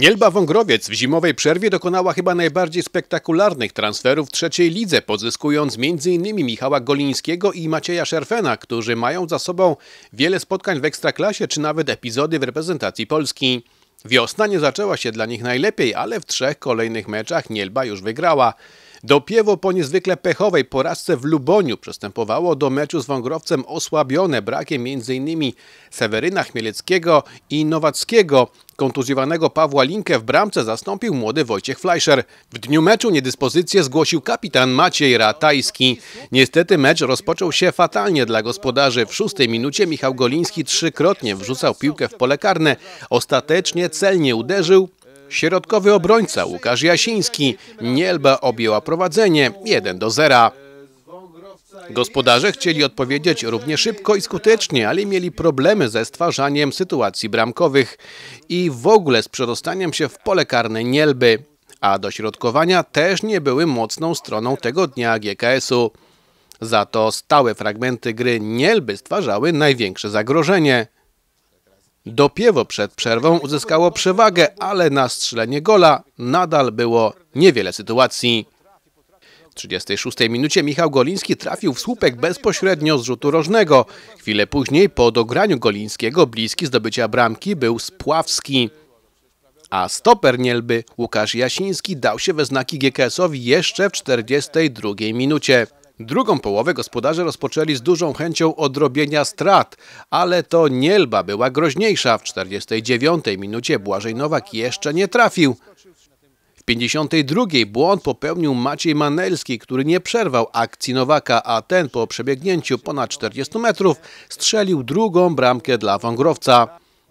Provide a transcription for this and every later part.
Nielba Wągrowiec w zimowej przerwie dokonała chyba najbardziej spektakularnych transferów w trzeciej lidze, pozyskując m.in. Michała Golińskiego i Macieja Szerfena, którzy mają za sobą wiele spotkań w Ekstraklasie czy nawet epizody w reprezentacji Polski. Wiosna nie zaczęła się dla nich najlepiej, ale w trzech kolejnych meczach Nielba już wygrała. Dopiewo po niezwykle pechowej porażce w Luboniu przystępowało do meczu z Wągrowcem osłabione brakiem m.in. Seweryna Chmieleckiego i Nowackiego. Kontuzjowanego Pawła Linkę w bramce zastąpił młody Wojciech Fleischer. W dniu meczu niedyspozycję zgłosił kapitan Maciej Ratajski. Niestety mecz rozpoczął się fatalnie dla gospodarzy. W szóstej minucie Michał Goliński trzykrotnie wrzucał piłkę w pole karne. Ostatecznie celnie uderzył, Środkowy obrońca Łukasz Jasiński. Nielba objęła prowadzenie 1 do 0. Gospodarze chcieli odpowiedzieć równie szybko i skutecznie, ale mieli problemy ze stwarzaniem sytuacji bramkowych i w ogóle z przedostaniem się w pole karne Nielby. A dośrodkowania też nie były mocną stroną tego dnia GKS-u. Za to stałe fragmenty gry Nielby stwarzały największe zagrożenie. Dopiewo przed przerwą uzyskało przewagę, ale na strzelenie gola nadal było niewiele sytuacji. W 36 minucie Michał Goliński trafił w słupek bezpośrednio z rzutu rożnego. Chwilę później po dograniu Golińskiego bliski zdobycia bramki był Spławski. A stoper Nielby Łukasz Jasiński dał się we znaki GKS-owi jeszcze w 42 minucie. Drugą połowę gospodarze rozpoczęli z dużą chęcią odrobienia strat, ale to Nielba była groźniejsza. W 49 minucie Błażej Nowak jeszcze nie trafił. W 52 błąd popełnił Maciej Manelski, który nie przerwał akcji Nowaka, a ten po przebiegnięciu ponad 40 metrów strzelił drugą bramkę dla Wągrowca.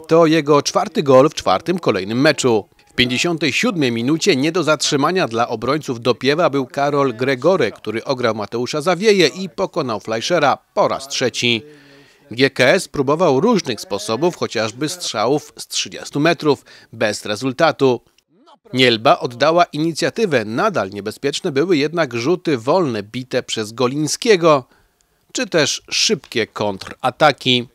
To jego czwarty gol w czwartym kolejnym meczu. 57 minucie nie do zatrzymania dla obrońców Dopiewa był Karol Gregory, który ograł Mateusza Zawieje i pokonał Fleischera po raz trzeci. GKS próbował różnych sposobów, chociażby strzałów z 30 metrów, bez rezultatu. Nielba oddała inicjatywę, nadal niebezpieczne były jednak rzuty wolne bite przez Golińskiego, czy też szybkie kontrataki.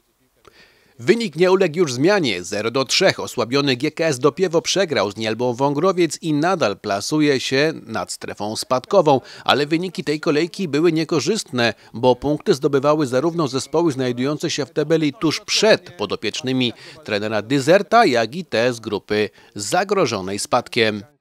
Wynik nie uległ już zmianie. 0 do 3. Osłabiony GKS Dopiewo przegrał z Nielbą Wągrowiec i nadal plasuje się nad strefą spadkową, ale wyniki tej kolejki były niekorzystne, bo punkty zdobywały zarówno zespoły znajdujące się w tabeli tuż przed podopiecznymi trenera Dyzerta, jak i te z grupy zagrożonej spadkiem.